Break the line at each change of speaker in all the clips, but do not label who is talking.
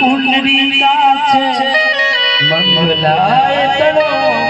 કુંડરી કાચે
મંગલાય તણો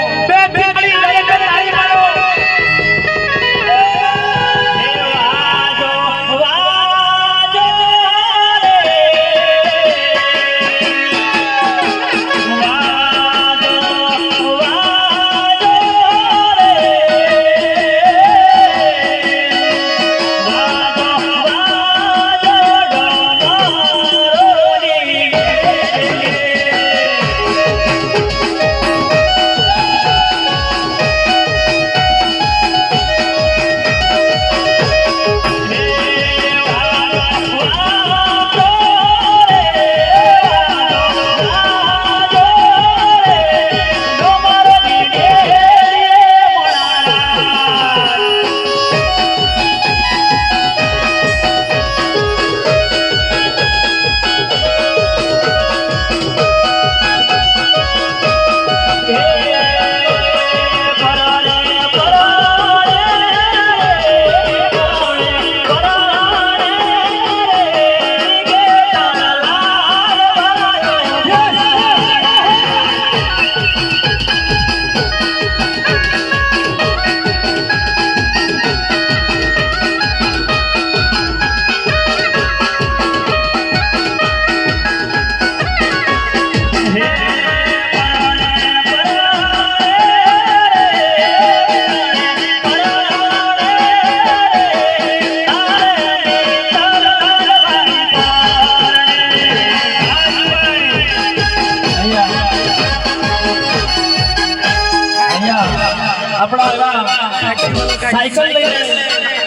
cycle લઈને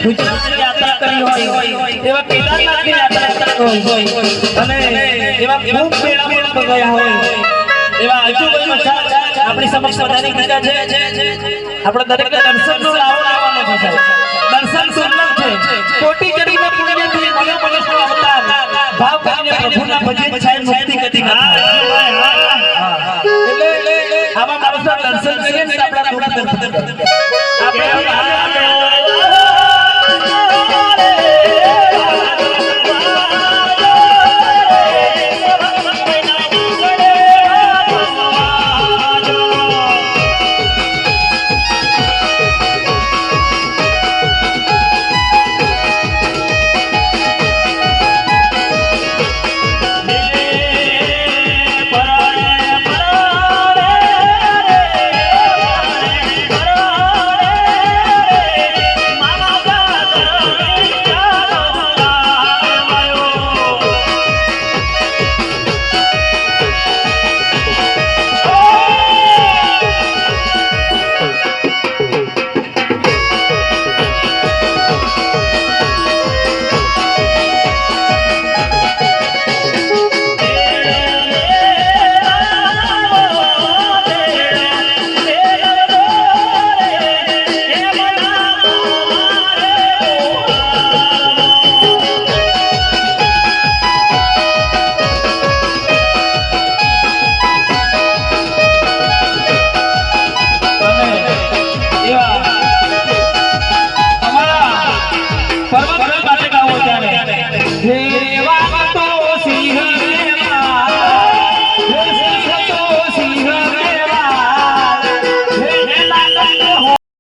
ગુજરાતની યાત્રા કરી હોય, એવા કેદારનાથની યાત્રા કરી હોય, અને એવા ખૂબ મેળામાં ગયા હોય, એવા આજુબાજુ આપણી સમક્ષ બધાની ગીતા છે. આપણે દરેક દર્શનનો લાવો લાવવાનો છે દર્શન સુંદર છે. કોટી જડીમાં પુણ્યથી મનુષ્યનો અવતાર. ભાવ કરીને પ્રભુના ભજન છાય મુક્તિ ગતિ કરતા